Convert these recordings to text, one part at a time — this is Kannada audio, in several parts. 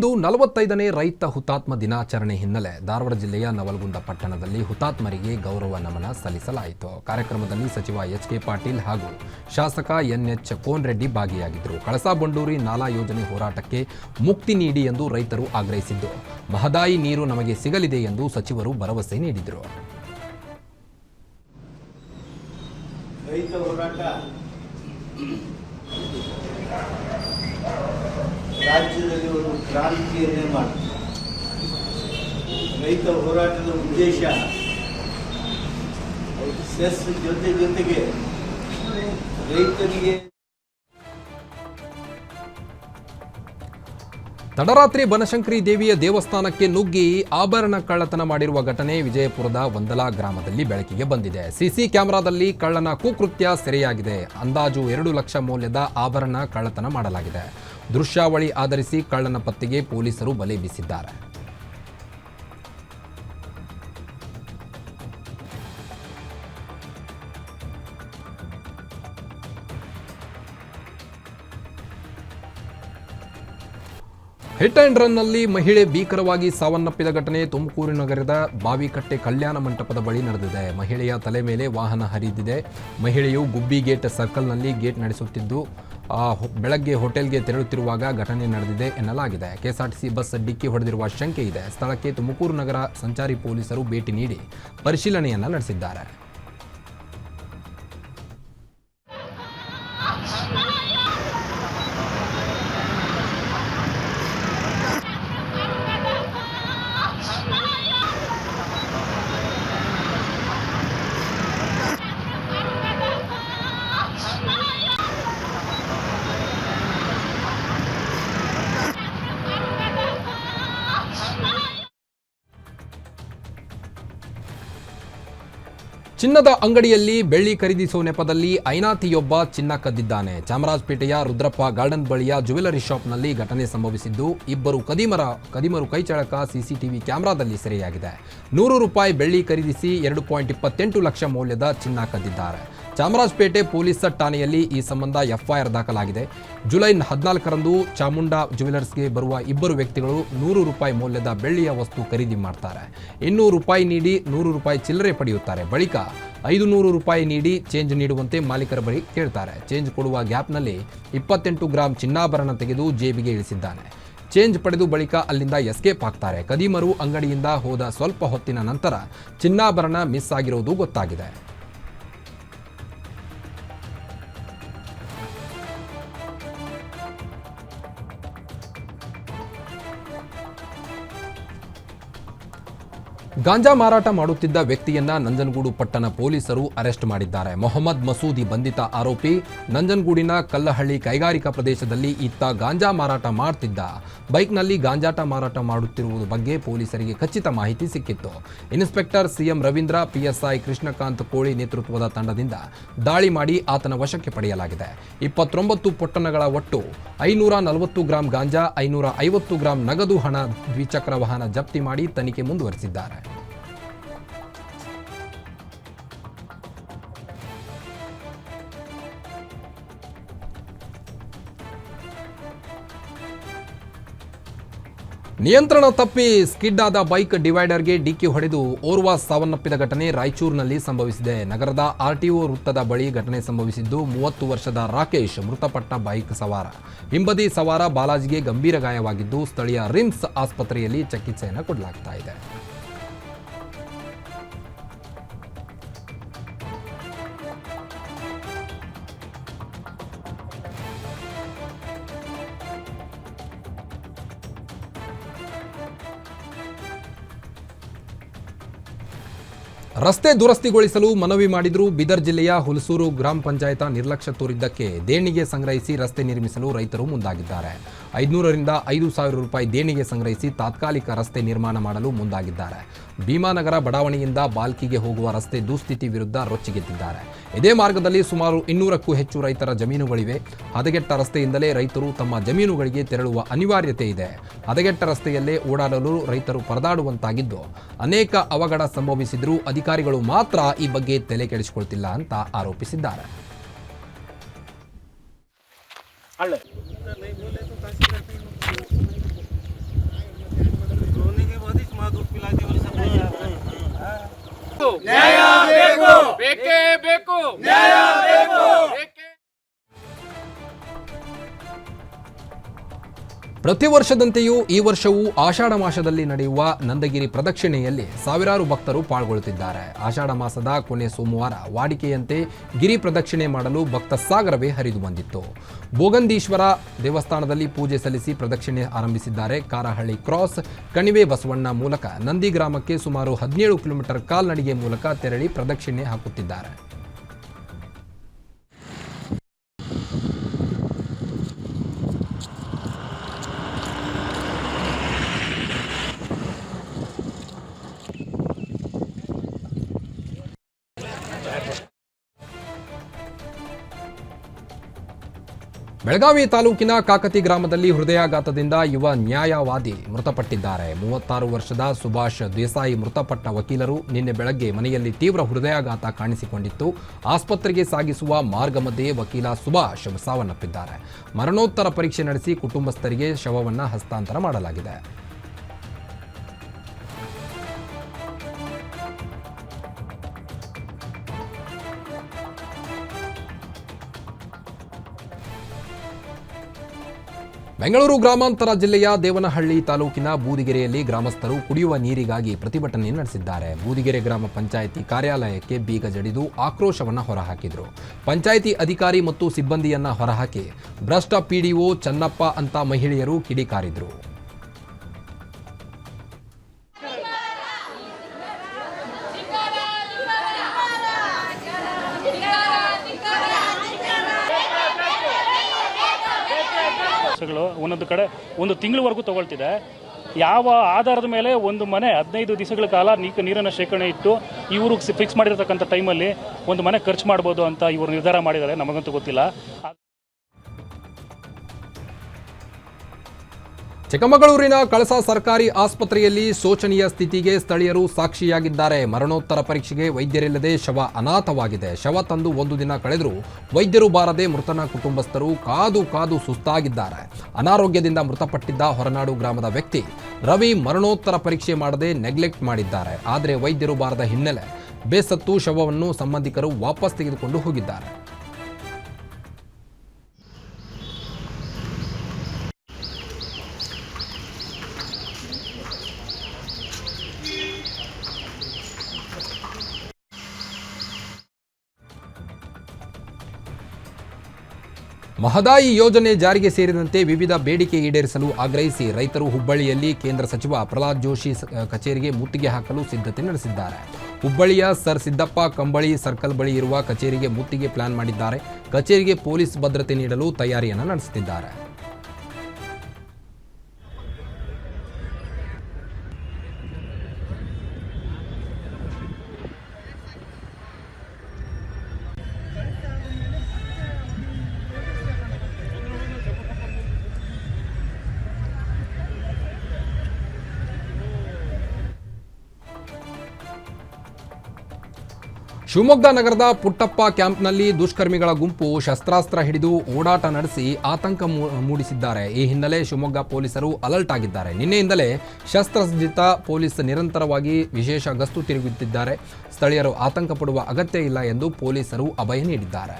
ಇಂದು ನಲವತ್ತೈದನೇ ರೈತ ಹುತಾತ್ಮ ದಿನಾಚರಣೆ ಹಿನ್ನೆಲೆ ಧಾರವಾಡ ಜಿಲ್ಲೆಯ ನವಲಗುಂದ ಪಟ್ಟಣದಲ್ಲಿ ಹುತಾತ್ಮರಿಗೆ ಗೌರವ ನಮನ ಸಲ್ಲಿಸಲಾಯಿತು. ಕಾರ್ಯಕ್ರಮದಲ್ಲಿ ಸಚಿವ ಎಚ್ ಕೆ ಪಾಟೀಲ್ ಹಾಗೂ ಶಾಸಕ ಎನ್ ಎಚ್ ಕೋನ್ರೆಡ್ಡಿ ಭಾಗಿಯಾಗಿದ್ದರು. ಕಳಸಾ ಬಂಡೂರಿ ನಾಲಾ ಯೋಜನೆ ಹೋರಾಟಕ್ಕೆ ಮುಕ್ತಿ ನೀಡಿ ಎಂದು ರೈತರು ಆಗ್ರಹಿಸಿದ್ದು. ಮಹದಾಯಿ ನೀರು ನಮಗೆ ಸಿಗಲಿದೆ ಎಂದು ಸಚಿವರು ಭರವಸೆ ನೀಡಿದರು. ರೈತ ಹೋರಾಟ. ರಾಜ್ಯದಲ್ಲಿ ಒಂದು ಕ್ರಾಂತಿಯನ್ನೇ ಮಾಡಿತು ರೈತ ಹೋರಾಟದ ಉದ್ದೇಶ. ಸೆಸ್ ಜೊತೆ ಜೊತೆಗೆ ರೈತರಿಗೆ ತಡರಾತ್ರಿ ಬನಶಂಕರಿ ದೇವಿಯ ದೇವಸ್ಥಾನಕ್ಕೆ ನುಗ್ಗಿ ಆಭರಣ ಕಳ್ಳತನ ಮಾಡಿರುವ ಘಟನೆ ವಿಜಯಪುರದ ವಂದಲಾ ಗ್ರಾಮದಲ್ಲಿ ಬೆಳಕಿಗೆ ಬಂದಿದೆ. ಸಿಸಿ ಕ್ಯಾಮೆರಾದಲ್ಲಿ ಕಳ್ಳನ ಕುಕೃತ್ಯ ಸೆರೆಯಾಗಿದೆ. ಅಂದಾಜು ಎರಡು ಲಕ್ಷ ಮೌಲ್ಯದ ಆಭರಣ ಕಳ್ಳತನ ಮಾಡಲಾಗಿದೆ. ದೃಶ್ಯಾವಳಿ ಆಧರಿಸಿ ಕಳ್ಳನ ಪತ್ತೆಗೆ ಪೊಲೀಸರು ಬಲೆ ಬೀಸಿದ್ದಾರೆ. ಹಿಟ್ ಅಂಡ್ ರನ್ನಲ್ಲಿ ಮಹಿಳೆ ಭೀಕರವಾಗಿ ಸಾವನ್ನಪ್ಪಿದ ಘಟನೆ ತುಮಕೂರು ನಗರದ ಬಾವಿಕಟ್ಟೆ ಕಲ್ಯಾಣ ಮಂಟಪದ ಬಳಿ ನಡೆದಿದೆ. ಮಹಿಳೆಯ ತಲೆ ಮೇಲೆ ವಾಹನ ಹರಿದಿದೆ. ಮಹಿಳೆಯು ಗುಬ್ಬಿ ಗೇಟ್ ಸರ್ಕಲ್ನಲ್ಲಿ ಗೇಟ್ ನಡೆಸುತ್ತಿದ್ದು ಬೆಳಗ್ಗೆ ಹೋಟೆಲ್ಗೆ ತೆರಳುತ್ತಿರುವಾಗ ಘಟನೆ ನಡೆದಿದೆ ಎನ್ನಲಾಗಿದೆ. ಕೆಎಸ್ಆರ್ಟಿಸಿ ಬಸ್ ಡಿಕ್ಕಿ ಹೊಡೆದಿರುವ ಶಂಕೆ ಇದೆ. ಸ್ಥಳಕ್ಕೆ ತುಮಕೂರು ನಗರ ಸಂಚಾರಿ ಪೊಲೀಸರು ಭೇಟಿ ನೀಡಿ ಪರಿಶೀಲನೆಯನ್ನ ನಡೆಸಿದ್ದಾರೆ. ಚಿನ್ನದ ಅಂಗಡಿಯಲ್ಲಿ ಬೆಳ್ಳಿ ಖರೀದಿಸುವ ನೆಪದಲ್ಲಿ ಐನಾತಿಯೊಬ್ಬ ಚಿನ್ನ ಕದ್ದಿದ್ದಾನೆ. ಚಾಮರಾಜಪೇಟೆಯ ರುದ್ರಪ್ಪ ಗಾರ್ಡನ್ ಬಳಿಯ ಜ್ಯುವೆಲರಿ ಶಾಪ್ನಲ್ಲಿ ಘಟನೆ ಸಂಭವಿಸಿದ್ದು, ಇಬ್ಬರು ಕದಿಮರ, ಕದಿಮರು ಕೈಚಳಕ ಸಿಸಿಟಿವಿ ಕ್ಯಾಮೆರಾದಲ್ಲಿ ಸೆರೆಯಾಗಿದೆ. ನೂರು ರೂಪಾಯಿ ಬೆಳ್ಳಿ ಖರೀದಿಸಿ ಎರಡು ಪಾಯಿಂಟ್ ಇಪ್ಪತ್ತೆಂಟು ಲಕ್ಷ ಮೌಲ್ಯದ ಚಿನ್ನ ಕದ್ದಿದ್ದಾರೆ. ಚಾಮರಾಜಪೇಟೆ ಪೊಲೀಸ್ ಠಾಣೆಯಲ್ಲಿ ಈ ಸಂಬಂಧ ಎಫ್ಐಆರ್ ದಾಖಲಾಗಿದೆ. ಜುಲೈ ಹದಿನಾಲ್ಕರಂದು ಚಾಮುಂಡಾ ಜ್ಯುವೆಲರ್ಸ್ಗೆ ಬರುವ ಇಬ್ಬರು ವ್ಯಕ್ತಿಗಳು ನೂರು ರೂಪಾಯಿ ಮೌಲ್ಯದ ಬೆಳ್ಳಿಯ ವಸ್ತು ಖರೀದಿ ಮಾಡ್ತಾರೆ. ಇನ್ನೂರು ರೂಪಾಯಿ ನೀಡಿ ನೂರು ರೂಪಾಯಿ ಚಿಲ್ಲರೆ ಪಡೆಯುತ್ತಾರೆ. ಬಳಿಕ ಐದು ನೂರು ರೂಪಾಯಿ ನೀಡಿ ಚೇಂಜ್ ನೀಡುವಂತೆ ಮಾಲೀಕರ ಬಳಿ ಕೇಳ್ತಾರೆ. ಚೇಂಜ್ ಕೊಡುವ ಗ್ಯಾಪ್ನಲ್ಲಿ ಇಪ್ಪತ್ತೆಂಟು ಗ್ರಾಂ ಚಿನ್ನಾಭರಣ ತೆಗೆದು ಜೇಬಿಗೆ ಇಳಿಸಿದ್ದಾನೆ. ಚೇಂಜ್ ಪಡೆದು ಬಳಿಕ ಅಲ್ಲಿಂದ ಎಸ್ಕೇಪ್ ಆಗ್ತಾರೆ. ಕದೀಮರು ಅಂಗಡಿಯಿಂದ ಹೋದ ಸ್ವಲ್ಪ ಹೊತ್ತಿನ ನಂತರ ಚಿನ್ನಾಭರಣ ಮಿಸ್ ಆಗಿರುವುದು ಗೊತ್ತಾಗಿದೆ. ಗಾಂಜಾ ಮಾರಾಟ ಮಾಡುತ್ತಿದ್ದ ವ್ಯಕ್ತಿಯನ್ನ ನಂಜನಗೂಡು ಪಟ್ಟಣ ಪೊಲೀಸರು ಅರೆಸ್ಟ್ ಮಾಡಿದ್ದಾರೆ. ಮೊಹಮ್ಮದ್ ಮಸೂದಿ ಬಂಧಿತ ಆರೋಪಿ ನಂಜನಗೂಡಿನ ಕಲ್ಲಹಳ್ಳಿ ಕೈಗಾರಿಕಾ ಪ್ರದೇಶದಲ್ಲಿ ಇತ್ತ ಗಾಂಜಾ ಮಾರಾಟ ಮಾಡ್ತಿದ್ದ. ಬೈಕ್ನಲ್ಲಿ ಗಾಂಜಾಟ ಮಾರಾಟ ಮಾಡುತ್ತಿರುವುದು ಬಗ್ಗೆ ಪೊಲೀಸರಿಗೆ ಖಚಿತ ಮಾಹಿತಿ ಸಿಕ್ಕಿತ್ತು. Inspector CM Ravindra PSI Krishnakant Koli ನೇತೃತ್ವದ ತಂಡದಿಂದ ದಾಳಿ ಮಾಡಿ ಆತನ ವಶಕ್ಕೆ ಪಡೆಯಲಾಗಿದೆ. ಇಪ್ಪತ್ತೊಂಬತ್ತು ಪೊಟ್ಟಣಗಳ ಒಟ್ಟು ಐನೂರ ನಲವತ್ತು ಗ್ರಾಂ ಗಾಂಜಾ, ಐನೂರ ಐವತ್ತು ಗ್ರಾಂ ನಗದು ಹಣ ದ್ವಿಚಕ್ರ ವಾಹನ ಜಪ್ತಿ ಮಾಡಿ ತನಿಖೆ ಮುಂದುವರೆಸಿದ್ದಾರೆ. ನಿಯಂತ್ರಣ ತಪ್ಪಿ ಸ್ಕಿಡ್ ಆದ ಬೈಕ್ ಡಿವೈಡರ್ಗೆ ಡಿಕ್ಕಿ ಹೊಡೆದು ಓರ್ವ ಸಾವನ್ನಪ್ಪಿದ ಘಟನೆ ರಾಯಚೂರಿನಲ್ಲಿ ಸಂಭವಿಸಿದೆ. ನಗರದ ಆರ್ಟಿಒ ವೃತ್ತದ ಬಳಿ ಘಟನೆ ಸಂಭವಿಸಿದ್ದು, ಮೂವತ್ತು ವರ್ಷದ ರಾಕೇಶ್ ಮೃತಪಟ್ಟ ಬೈಕ್ ಸವಾರ. ಹಿಂಬದಿ ಸವಾರ ಬಾಲಾಜಿಗೆ ಗಂಭೀರ ಗಾಯವಾಗಿದ್ದು, ಸ್ಥಳೀಯ ರಿಮ್ಸ್ ಆಸ್ಪತ್ರೆಯಲ್ಲಿ ಚಿಕಿತ್ಸೆಯನ್ನು ಕೊಡಲಾಗ್ತಾ ಇದೆ. ರಸ್ತೆ ದುರಸ್ತಿಗೊಳಿಸಲು ಮನವಿ ಮಾಡಿದ್ರು ಬೀದರ್ ಜಿಲ್ಲೆಯ ಹುಲಸೂರು ಗ್ರಾಮ ಪಂಚಾಯತ ನಿರ್ಲಕ್ಷ್ಯ ತೋರಿದ್ದಕ್ಕೆ ದೇಣಿಗೆ ಸಂಗ್ರಹಿಸಿ ರಸ್ತೆ ನಿರ್ಮಿಸಲು ರೈತರು ಮುಂದಾಗಿದ್ದಾರೆ. ಐದುನೂರರಿಂದ ಐದು ಸಾವಿರ ರೂಪಾಯಿ ದೇಣಿಗೆ ಸಂಗ್ರಹಿಸಿ ತಾತ್ಕಾಲಿಕ ರಸ್ತೆ ನಿರ್ಮಾಣ ಮಾಡಲು ಮುಂದಾಗಿದ್ದಾರೆ. ಭೀಮಾನಗರ ಬಡಾವಣೆಯಿಂದ ಬಾಲ್ಕಿಗೆ ಹೋಗುವ ರಸ್ತೆ ದುಸ್ಥಿತಿ ವಿರುದ್ಧ ರೊಚ್ಚಿಗೆದ್ದಿದ್ದಾರೆ. ಇದೇ ಮಾರ್ಗದಲ್ಲಿ ಸುಮಾರು ಇನ್ನೂರಕ್ಕೂ ಹೆಚ್ಚು ರೈತರ ಜಮೀನುಗಳಿವೆ. ಹದಗೆಟ್ಟ ರಸ್ತೆಯಿಂದಲೇ ರೈತರು ತಮ್ಮ ಜಮೀನುಗಳಿಗೆ ತೆರಳುವ ಅನಿವಾರ್ಯತೆ ಇದೆ. ಹದಗೆಟ್ಟ ರಸ್ತೆಯಲ್ಲೇ ಓಡಾಡಲು ರೈತರು ಪರದಾಡುವಂತಾಗಿದ್ದು, ಅನೇಕ ಅವಘಡ ಸಂಭವಿಸಿದರೂ ಅಧಿಕಾರಿಗಳು ಮಾತ್ರ ಈ ಬಗ್ಗೆ ತಲೆ ಕೆಡಿಸಿಕೊಳ್ತಿಲ್ಲ ಅಂತ ಆರೋಪಿಸಿದ್ದಾರೆ. હાલે. નહીં બોલે તો કાશી ಪ್ರತಿ ವರ್ಷದಂತೆಯೂ ಈ ವರ್ಷವೂ ಆಷಾಢ ಮಾಸದಲ್ಲಿ ನಡೆಯುವ ನಂದಗಿರಿ ಪ್ರದಕ್ಷಿಣೆಯಲ್ಲಿ ಸಾವಿರಾರು ಭಕ್ತರು ಪಾಲ್ಗೊಳ್ಳುತ್ತಿದ್ದಾರೆ. ಆಷಾಢ ಮಾಸದ ಕೊನೆ ಸೋಮವಾರ ವಾಡಿಕೆಯಂತೆ ಗಿರಿ ಪ್ರದಕ್ಷಿಣೆ ಮಾಡಲು ಭಕ್ತ ಸಾಗರವೇ ಹರಿದು ಬಂದಿತ್ತು. ಭೋಗಂದೀಶ್ವರ ದೇವಸ್ಥಾನದಲ್ಲಿ ಪೂಜೆ ಸಲ್ಲಿಸಿ ಪ್ರದಕ್ಷಿಣೆ ಆರಂಭಿಸಿದ್ದಾರೆ. ಕಾರಹಳ್ಳಿ ಕ್ರಾಸ್ ಕಣಿವೆ ಬಸವಣ್ಣ ಮೂಲಕ ನಂದಿ ಗ್ರಾಮಕ್ಕೆ ಸುಮಾರು ಹದಿನೇಳು ಕಿಲೋಮೀಟರ್ ಕಾಲ್ನಡಿಗೆ ಮೂಲಕ ತೆರಳಿ ಪ್ರದಕ್ಷಿಣೆ ಹಾಕುತ್ತಿದ್ದಾರೆ. ಬೆಳಗಾವಿ ತಾಲೂಕಿನ ಕಾಕತಿ ಗ್ರಾಮದಲ್ಲಿ ಹೃದಯಾಘಾತದಿಂದ ಯುವ ನ್ಯಾಯವಾದಿ ಮೃತಪಟ್ಟಿದ್ದಾರೆ. ಮೂವತ್ತಾರು ವರ್ಷದ ಸುಭಾಷ್ ದೇಸಾಯಿ ಮೃತಪಟ್ಟ ವಕೀಲರು ನಿನ್ನೆ ಬೆಳಗ್ಗೆ ಮನೆಯಲ್ಲಿ ತೀವ್ರ ಹೃದಯಾಘಾತ ಕಾಣಿಸಿಕೊಂಡಿತ್ತು. ಆಸ್ಪತ್ರೆಗೆ ಸಾಗಿಸುವ ಮಾರ್ಗ ಮಧ್ಯೆ ವಕೀಲ ಸುಭಾಷ್ ಸಾವನ್ನಪ್ಪಿದ್ದಾರೆ. ಮರಣೋತ್ತರ ಪರೀಕ್ಷೆ ನಡೆಸಿ ಕುಟುಂಬಸ್ಥರಿಗೆ ಶವವನ್ನು ಹಸ್ತಾಂತರ ಮಾಡಲಾಗಿದೆ. ಬೆಂಗಳೂರು ಗ್ರಾಮಾಂತರ ಜಿಲ್ಲೆಯ ದೇವನಹಳ್ಳಿ ತಾಲೂಕಿನ ಬೂದಿಗೆರೆಯಲ್ಲಿ ಗ್ರಾಮಸ್ಥರು ಕುಡಿಯುವ ನೀರಿಗಾಗಿ ಪ್ರತಿಭಟನೆ ನಡೆಸಿದ್ದಾರೆ. ಬೂದಿಗೆರೆ ಗ್ರಾಮ ಪಂಚಾಯಿತಿ ಕಾರ್ಯಾಲಯಕ್ಕೆ ಬೀಗ ಜಡಿದು ಆಕ್ರೋಶವನ್ನು ಹೊರಹಾಕಿದರು. ಪಂಚಾಯಿತಿ ಅಧಿಕಾರಿ ಮತ್ತು ಸಿಬ್ಬಂದಿಯನ್ನ ಹೊರಹಾಕಿ ಭ್ರಷ್ಟ ಪಿಡಿಒ ಚನ್ನಪ್ಪ ಅಂತ ಮಹಿಳೆಯರು ಕಿಡಿಕಾರಿದ್ರು. ಗಳು ಒಂದೊಂದು ಕಡೆ ಒಂದು ತಿಂಗಳವರೆಗೂ ತಗೊಳ್ತಿದೆ. ಯಾವ ಆಧಾರದ ಮೇಲೆ ಒಂದು ಮನೆ ಹದಿನೈದು ದಿವಸಗಳ ಕಾಲ ನೀರನ್ನು ಶೇಖರಣೆ ಇಟ್ಟು ಇವರು ಫಿಕ್ಸ್ ಮಾಡಿರ್ತಕ್ಕಂಥ ಟೈಮಲ್ಲಿ ಒಂದು ಮನೆ ಖರ್ಚು ಮಾಡ್ಬೋದು ಅಂತ ಇವರು ನಿರ್ಧಾರ ಮಾಡಿದ್ದಾರೆ. ನಮಗಂತೂ ಗೊತ್ತಿಲ್ಲ. ಚಿಕ್ಕಮಗಳೂರಿನ ಕಳಸ ಸರ್ಕಾರಿ ಆಸ್ಪತ್ರೆಯಲ್ಲಿ ಶೋಚನೀಯ ಸ್ಥಿತಿಗೆ ಸ್ಥಳೀಯರು ಸಾಕ್ಷಿಯಾಗಿದ್ದಾರೆ. ಮರಣೋತ್ತರ ಪರೀಕ್ಷೆಗೆ ವೈದ್ಯರಿಲ್ಲದೆ ಶವ ಅನಾಥವಾಗಿದೆ. ಶವ ತಂದು ಒಂದು ದಿನ ಕಳೆದರೂ ವೈದ್ಯರು ಬಾರದೆ ಮೃತನ ಕುಟುಂಬಸ್ಥರು ಕಾದು ಕಾದು ಸುಸ್ತಾಗಿದ್ದಾರೆ. ಅನಾರೋಗ್ಯದಿಂದ ಮೃತಪಟ್ಟಿದ್ದ ಹೊರನಾಡು ಗ್ರಾಮದ ವ್ಯಕ್ತಿ ರವಿ ಮರಣೋತ್ತರ ಪರೀಕ್ಷೆ ಮಾಡದೆ ನೆಗ್ಲೆಕ್ಟ್ ಮಾಡಿದ್ದಾರೆ. ಆದರೆ ವೈದ್ಯರು ಬಾರದ ಹಿನ್ನೆಲೆ ಬೇಸತ್ತು ಶವವನ್ನು ಸಂಬಂಧಿಕರು ವಾಪಸ್ ತೆಗೆದುಕೊಂಡು ಹೋಗಿದ್ದಾರೆ. ಮಹದಾಯಿ ಯೋಜನೆ ಜಾರಿಗೆ ಸೇರಿದಂತೆ ವಿವಿಧ ಬೇಡಿಕೆ ಈಡೇರಿಸಲು ಆಗ್ರಹಿಸಿ ರೈತರು ಹುಬ್ಬಳ್ಳಿಯಲ್ಲಿ ಕೇಂದ್ರ ಸಚಿವ ಪ್ರಹ್ಲಾದ್ ಜೋಶಿ ಕಚೇರಿಗೆ ಮುತ್ತಿಗೆ ಹಾಕಲು ಸಿದ್ಧತೆ ನಡೆಸಿದ್ದಾರೆ. ಹುಬ್ಬಳ್ಳಿಯ ಸರ್ ಸಿದ್ದಪ್ಪ ಕಂಬಳಿ ಸರ್ಕಲ್ ಬಳಿ ಇರುವ ಕಚೇರಿಗೆ ಮುತ್ತಿಗೆ ಪ್ಲಾನ್ ಮಾಡಿದ್ದಾರೆ. ಕಚೇರಿಗೆ ಪೊಲೀಸ್ ಭದ್ರತೆ ನೀಡಲು ತಯಾರಿಯನ್ನು ನಡೆಸುತ್ತಿದ್ದಾರೆ. ಶಿವಮೊಗ್ಗ ನಗರದ ಪುಟ್ಟಪ್ಪ ಕ್ಯಾಂಪ್ನಲ್ಲಿ ದುಷ್ಕರ್ಮಿಗಳ ಗುಂಪು ಶಸ್ತ್ರಾಸ್ತ್ರ ಹಿಡಿದು ಓಡಾಟ ನಡೆಸಿ ಆತಂಕ ಮೂಡಿಸಿದ್ದಾರೆ. ಈ ಹಿನ್ನೆಲೆ ಶಿವಮೊಗ್ಗ ಪೊಲೀಸರು ಅಲರ್ಟ್ ಆಗಿದ್ದಾರೆ. ನಿನ್ನೆಯಿಂದಲೇ ಶಸ್ತ್ರಸಜ್ಜಿತ ಪೊಲೀಸ್ ನಿರಂತರವಾಗಿ ವಿಶೇಷ ಗಸ್ತು ತಿರುಗುತ್ತಿದ್ದಾರೆ. ಸ್ಥಳೀಯರು ಆತಂಕ ಪಡುವ ಅಗತ್ಯ ಇಲ್ಲ ಎಂದು ಪೊಲೀಸರು ಅಭಯ ನೀಡಿದ್ದಾರೆ.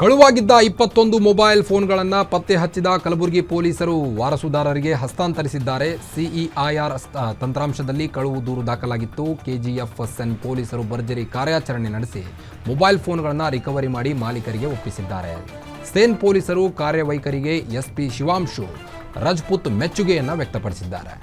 ಕಳುವಾಗಿದ್ದ ಇಪ್ಪತ್ತೊಂದು ಮೊಬೈಲ್ ಫೋನ್ಗಳನ್ನು ಪತ್ತೆ ಹಚ್ಚಿದ ಕಲಬುರಗಿ ಪೊಲೀಸರು ವಾರಸುದಾರರಿಗೆ ಹಸ್ತಾಂತರಿಸಿದ್ದಾರೆ. ಸಿಇಐಆರ್ ತಂತ್ರಾಂಶದಲ್ಲಿ ಕಳುವು ದೂರು ದಾಖಲಾಗಿತ್ತು. ಕೆಜಿಎಫ್ ಸೆನ್ ಪೊಲೀಸರು ಭರ್ಜರಿ ಕಾರ್ಯಾಚರಣೆ ನಡೆಸಿ ಮೊಬೈಲ್ ಫೋನ್ಗಳನ್ನು ರಿಕವರಿ ಮಾಡಿ ಮಾಲೀಕರಿಗೆ ಒಪ್ಪಿಸಿದ್ದಾರೆ. ಸೇನ್ ಪೊಲೀಸರು ಕಾರ್ಯವೈಖರಿಗೆ ಎಸ್ಪಿ ಶಿವಾಂಶು, ರಜಪೂತ್ ಮೆಚ್ಚುಗೆಯನ್ನು ವ್ಯಕ್ತಪಡಿಸಿದ್ದಾರೆ.